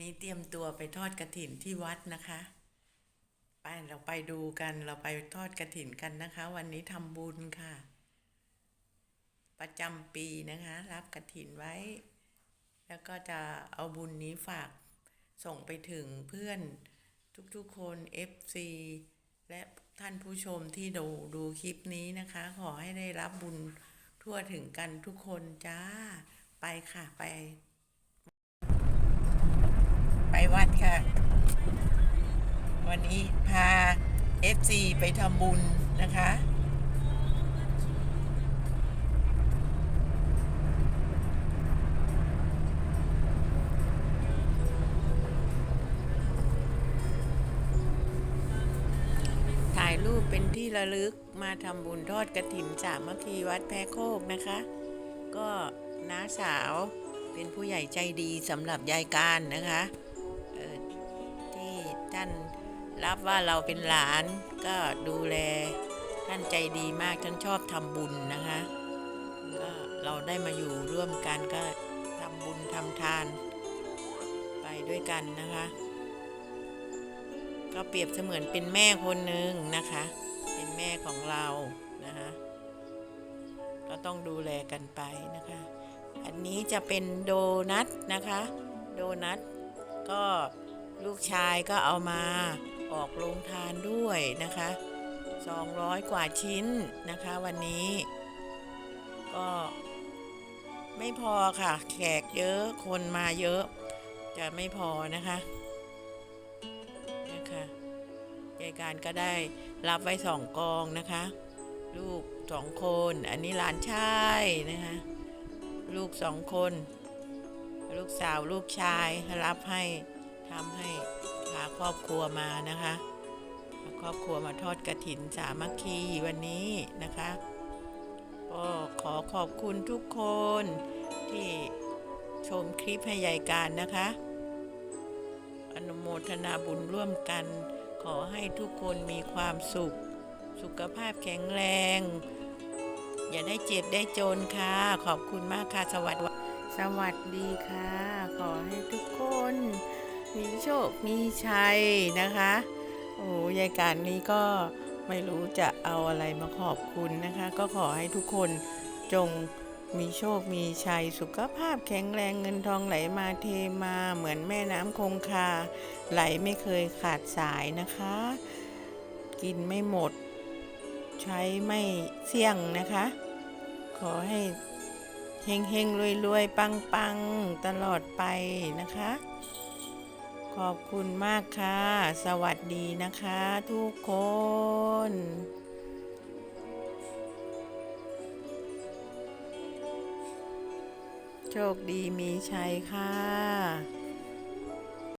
นี้เตรียมตัวไปทอดกระถินที่วัดนะคะไปเราไปดูกันเราไปทอดกระถินกันนะคะ วันนี้ทำบุญค่ะ ประจำปีนะคะ รับกระถินไว้ แล้วก็จะเอาบุญนี้ฝากส่งไปถึงเพื่อนทุกๆคน FC และท่านผู้ชมที่ดูดูคลิปนี้นะคะ ขอให้ได้รับบุญทั่วถึงกันทุกคนจ้า ไปค่ะไป วัดค่ะ วันนี้พา FC ไปทำบุญนะคะ ถ่ายรูปเป็นที่ระลึกมาทำบุญทอดกระถิ่นสามัคคีวัดแพรโคกนะคะ ก็น้าสาวเป็นผู้ใหญ่ใจดีสำหรับยายการนะคะ ท่านรับว่าเราเป็นหลานก็ดูแลท่านใจดีมากท่านชอบทำบุญนะคะก็เราได้มาอยู่ร่วมกันก็ทำบุญทำทาน ไปด้วยกันนะคะ ก็เปรียบเสมือนเป็นแม่คนหนึ่งนะคะ เป็นแม่ของเรานะคะก็ต้องดูแลกันไปนะคะ อันนี้จะเป็นโดนัทนะคะ โดนัทก็ ลูกชายก็เอามาออกโรงทานด้วยนะคะ 200 กว่าชิ้นนะคะวันนี้ ก็ไม่พอค่ะ แขกเยอะคนมาเยอะ จะไม่พอนะคะนะคะยายการก็ได้รับไว้สองกองนะคะ ลูกสองคน อันนี้หลานชายนะคะ ลูกสองคน ลูกสาวลูกชายรับให้ ทำให้พาครอบครัวมานะคะพาครอบครัวมาทอดกระถินสามัคคีวันนี้นะคะก็ขอขอบคุณทุกคนที่ชมคลิปให้ยายการนะคะ อนุโมทนาบุญร่วมกัน ขอให้ทุกคนมีความสุข สุขภาพแข็งแรง อย่าได้เจ็บได้จนค่ะ ขอบคุณมากค่ะ สวัสดีสวัสดีค่ะ ขอให้ทุกคน มีโชค มีชัยนะคะ โอ้ยายการนี้ก็ไม่รู้จะเอาอะไรมาขอบคุณนะคะ ก็ขอให้ทุกคนจงมีโชค มีชัย สุขภาพแข็งแรงเงินทองไหลมาเทมาเหมือนแม่น้ำคงคา ไหลไม่เคยขาดสายนะคะ กินไม่หมด ใช้ไม่เสี่ยงนะคะ ขอให้เฮงเฮงรวยรวยปังปังตลอดไปนะคะ ขอบคุณมากค่ะ สวัสดีนะคะทุกคนโชคดีมีชัยค่ะ